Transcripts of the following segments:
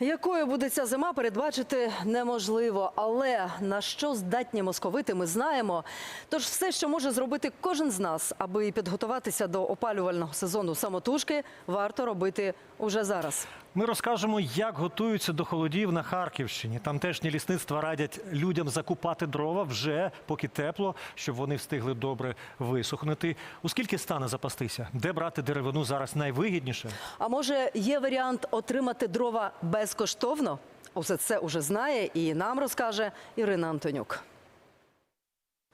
Якою буде ця зима, передбачити неможливо. Але на що здатні московити, ми знаємо. Тож все, що може зробити кожен з нас, аби підготуватися до опалювального сезону самотужки, варто робити уже зараз. Ми розкажемо, як готуються до холодів на Харківщині. Тамтешні лісництва радять людям закупати дрова вже поки тепло, щоб вони встигли добре висохнути. У скільки стане запастися? Де брати деревину зараз найвигідніше? А може, є варіант отримати дрова безкоштовно? Усе це уже знає і нам розкаже Ірина Антонюк.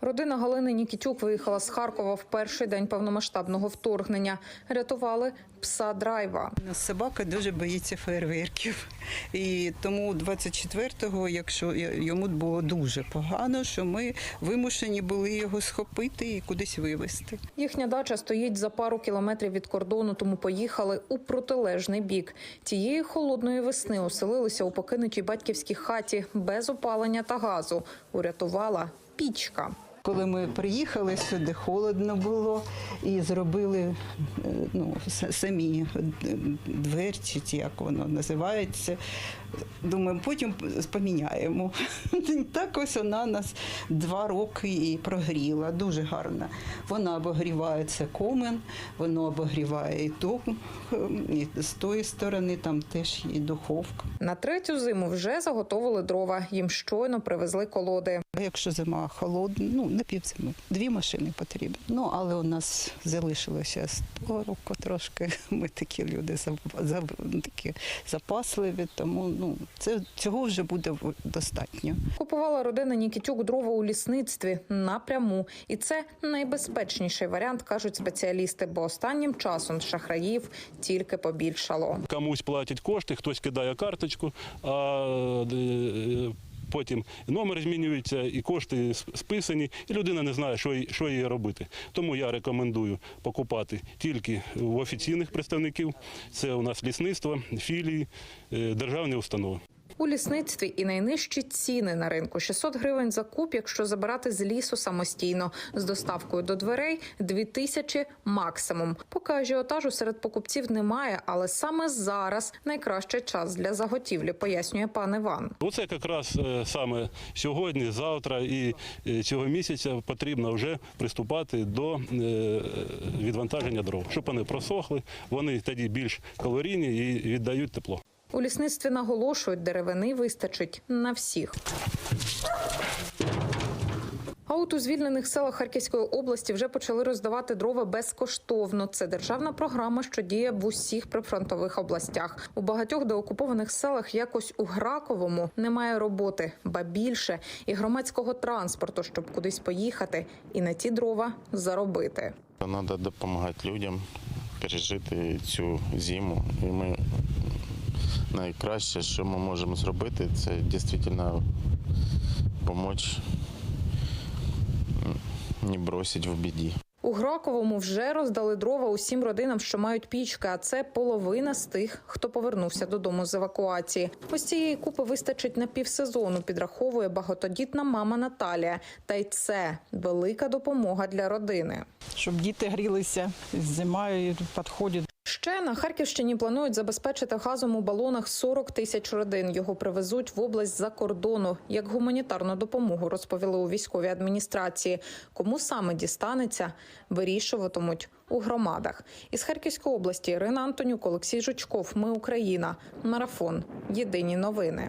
Родина Галини Нікітюк виїхала з Харкова в перший день повномасштабного вторгнення. Рятували пса драйва. Собака дуже боїться фейерверків. І тому 24-го, якщо йому було дуже погано, що ми вимушені були його схопити і кудись вивезти. Їхня дача стоїть за пару кілометрів від кордону, тому поїхали у протилежний бік. Тієї холодної весни оселилися у покинутій батьківській хаті без опалення та газу. Урятувала пічка. Коли ми приїхали сюди, холодно було і зробили е, ну, самі дверці, як воно називається. Думаю, потім поміняємо. Так ось вона нас два роки і прогріла. Дуже гарна. Вона обогріває це комен, воно обогріває і ту, і з тої сторони там теж є духовка. На третю зиму вже заготовили дрова. Їм щойно привезли колоди. Якщо зима холодна, ну на півзими, дві машини потрібні. Ну але у нас залишилося з того року трошки. Ми такі люди такі запасливі, тому ну це цього вже буде в- достатньо. Купувала родина Нікітюк дрова у лісництві напряму, і це найбезпечніший варіант, кажуть спеціалісти, бо останнім часом шахраїв тільки побільшало. комусь платять кошти, хтось кидає карточку, а е, потім номер змінюється, і кошти списані, і людина не знає, що їй, що їй робити. Тому я рекомендую покупати тільки в офіційних представників. Це у нас лісництво, філії, е, державні установи. У лісництві і найнижчі ціни на ринку 600 гривень за куб, якщо забирати з лісу самостійно. З доставкою до дверей 2000 максимум. Поки ажіотажу серед покупців немає, але саме зараз найкращий час для заготівлі, пояснює пан Іван. Оце якраз е, саме сьогодні, завтра і е, цього місяця потрібно вже приступати до е, відвантаження дров, щоб вони просохли, вони тоді більш калорійні і віддають тепло. У лісництві наголошують, деревини вистачить на всіх. А от у звільнених селах Харківської області вже почали роздавати дрова безкоштовно. Це державна програма, що діє в усіх прифронтових областях. У багатьох деокупованих селах якось у Граковому немає роботи, ба більше і громадського транспорту, щоб кудись поїхати, і на ті дрова заробити. Треба допомагати людям пережити цю зиму. І ми найкраще, що ми можемо зробити, це дійсно допомогти не бросити в біді. У Граковому вже роздали дрова усім родинам, що мають пічки, а це половина з тих, хто повернувся додому з евакуації. Ось цієї купи вистачить на півсезону, підраховує багатодітна мама Наталія. Та й це велика допомога для родини. щоб діти грілися зимою підходить. Ще на Харківщині планують забезпечити газом у балонах 40 тисяч родин. Його привезуть в область за кордону як гуманітарну допомогу, розповіли у військовій адміністрації. Кому саме дістанеться, вирішуватимуть у громадах. Із Харківської області Ірина Антонюк, Олексій Жучков. Ми Україна. Марафон. Єдині новини.